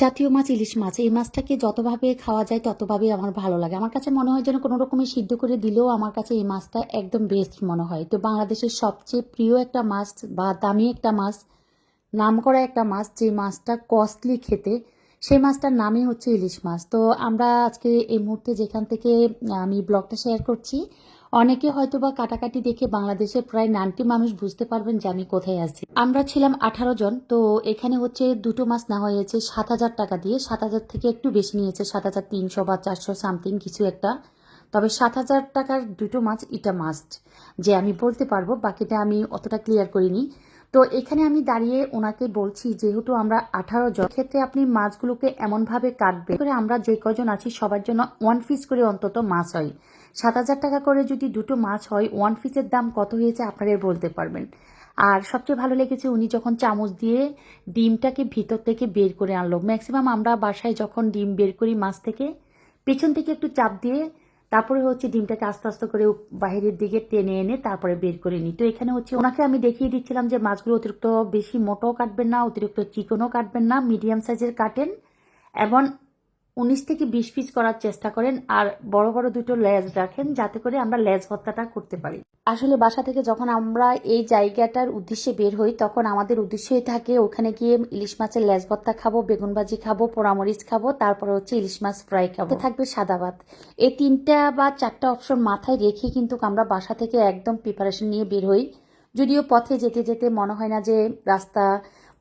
জাতীয় মাছ, ইলিশ মাছ, এই মাছটাকে যতভাবে খাওয়া যায় ততভাবেই আমার ভালো লাগে। আমার কাছে মনে হয় যেন কোনো রকমের সিদ্ধ করে দিলেও আমার কাছে এই মাছটা একদম বেস্ট মনে হয়। তো বাংলাদেশের সবচেয়ে প্রিয় একটা মাছ বা দামি একটা মাছ নাম করা একটা মাছ যে মাছটা কস্টলি খেতে, সেই মাছটার নামই হচ্ছে ইলিশ মাছ। তো আমরা আজকে এই মুহূর্তে যেখান থেকে, আমি ব্লগটা শেয়ার করছি অনেকে হয়তো বা কাটাকাটি দেখে বাংলাদেশের প্রায় নানটি মানুষ বুঝতে পারবেন যে আমি কোথায় আছি। আমরা ছিলাম আঠারো জন, তো এখানে হচ্ছে দুটো মাছ না হয়েছে সাত হাজার টাকা দিয়ে, সাত হাজার থেকে একটু বেশি নিয়েছে, সাত হাজার তিনশো বা চারশো সামথিং কিছু একটা। তবে সাত হাজার টাকার দুটো মাছ এটা মাস্ট যে আমি বলতে পারব, বাকিটা আমি অতটা ক্লিয়ার করিনি। তো এখানে আমি দাঁড়িয়ে ওনাকে বলছি, যেহেতু আমরা আঠারো জন ক্ষেত্রে আপনি মাছগুলোকে এমনভাবে কাটবে করে আমরা যে কজন আছি সবার জন্য ওয়ান পিস করে অন্তত মাছ হয়। সাত হাজার টাকা করে যদি দুটো মাছ হয় ওয়ান পিসের দাম কত হয়েছে আপনারা বলতে পারবেন। আর সবচেয়ে ভালো লেগেছে উনি যখন চামচ দিয়ে ডিমটাকে ভিতর থেকে বের করে আনলো। ম্যাক্সিমাম আমরা বাসায় যখন ডিম বের করি মাছ থেকে, পেছন থেকে একটু চাপ দিয়ে তারপরে হচ্ছে ডিমটাকে আস্তে আস্তে করে বাহিরের দিকে টেনে এনে তারপরে বের করে নিই। তো এখানে হচ্ছে ওনাকে আমি দেখিয়ে দিচ্ছিলাম যে মাছগুলো অতিরিক্ত বেশি মোটাও কাটবেন না, অতিরিক্ত চিকনও কাটবেন না মিডিয়াম সাইজের কাটেন এবং উনিশ থেকে বিশ পিস করার চেষ্টা করেন আর বড় বড় দুটো লেজ রাখেন যাতে করে আমরা লেজ ভর্তাটা করতে পারি। আসলে বাসা থেকে যখন আমরা এই জায়গাটার উদ্দেশ্যে বের হই, তখন আমাদের উদ্দেশ্যই থাকে ওখানে গিয়ে ইলিশ মাছের লেজ ভর্তা খাব, বেগুন ভাজি খাব, পোড়ামরিচ খাব, তারপরে হচ্ছে ইলিশ মাছ ফ্রাই খাব। থাকবে সাদা ভাত। এই তিনটা বা চারটা অপশন মাথায় রেখে কিন্তু আমরা বাসা থেকে একদম প্রিপারেশন নিয়ে বের হই। যদিও পথে যেতে যেতে মনে হয় না যে রাস্তা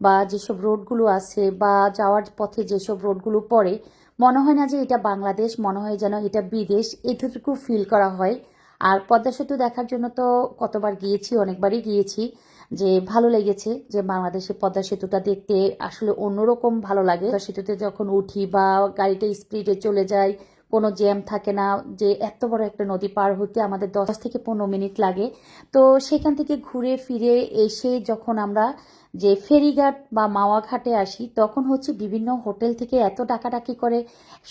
বা যেসব রোডগুলো আছে বা যাওয়ার পথে যেসব রোডগুলো পড়ে, মনে হয় না যে এটা বাংলাদেশ, মনে হয় যেন এটা বিদেশ এটুকু ফিল করা হয়। আর পদ্মা সেতু দেখার জন্য তো কতবার গিয়েছি, অনেকবারই গিয়েছি, যে ভালো লেগেছে যে বাংলাদেশে পদ্মা সেতুটা দেখতে আসলে অন্যরকম ভালো লাগে। সেতুতে যখন উঠি বা গাড়িটা স্পিডে চলে যায় কোনো জ্যাম থাকে না, যে এত বড় একটা নদী পার হতে আমাদের দশ থেকে পনেরো মিনিট লাগে। তো সেখান থেকে ঘুরে ফিরে এসে যখন আমরা যে ফেরিঘাট বা মাওয়া ঘাটে আসি, তখন হচ্ছে বিভিন্ন হোটেল থেকে এত ডাকাডাকি করে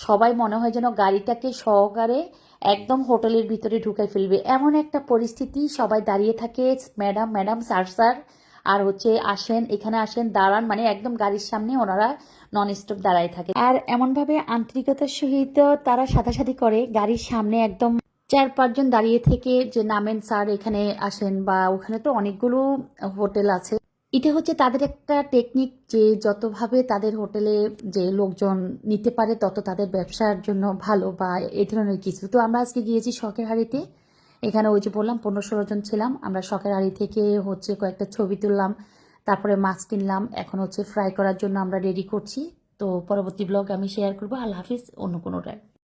সবাই মনে হয় যেন গাড়িটাকে সহকারে একদম হোটেলের ভিতরে ঢুকাই ফেলবে। এমন একটা পরিস্থিতি সবাই দাঁড়িয়ে থাকে, ম্যাডাম ম্যাডাম, স্যার স্যার। আর হচ্ছে আসেন, এখানে আসেন, দাঁড়ান মানে একদম গাড়ির সামনে ওনারা নন স্টপ দাঁড়ায় থাকে। আর এমনভাবে আন্তরিকতার সহিত তারা সাথে করে, গাড়ির সামনে একদম চার পাঁচজন দাঁড়িয়ে থেকে যে, নামেন স্যার, এখানে আসেন। বা ওখানে তো অনেকগুলো হোটেল আছে। এটা হচ্ছে তাদের একটা টেকনিক যে, যতভাবে তাদের হোটেলে যে, লোকজন নিতে পারে, তত তাদের ব্যবসার জন্য ভালো বা এ ধরনের কিছু। তো আমরা আজকে গিয়েছি শখের হাড়িতে। এখানে ওই যে বললাম, পনেরো ষোলো জন ছিলাম। আমরা শখের আড়ি থেকে হচ্ছে কয়েকটা ছবি তুললাম, তারপরে মাছ কিনলাম। এখন হচ্ছে ফ্রাই করার জন্য আমরা রেডি করছি। তো পরবর্তী ব্লগ আমি শেয়ার করব। আল্লাহ হাফিজ, অন্য কোনোটায়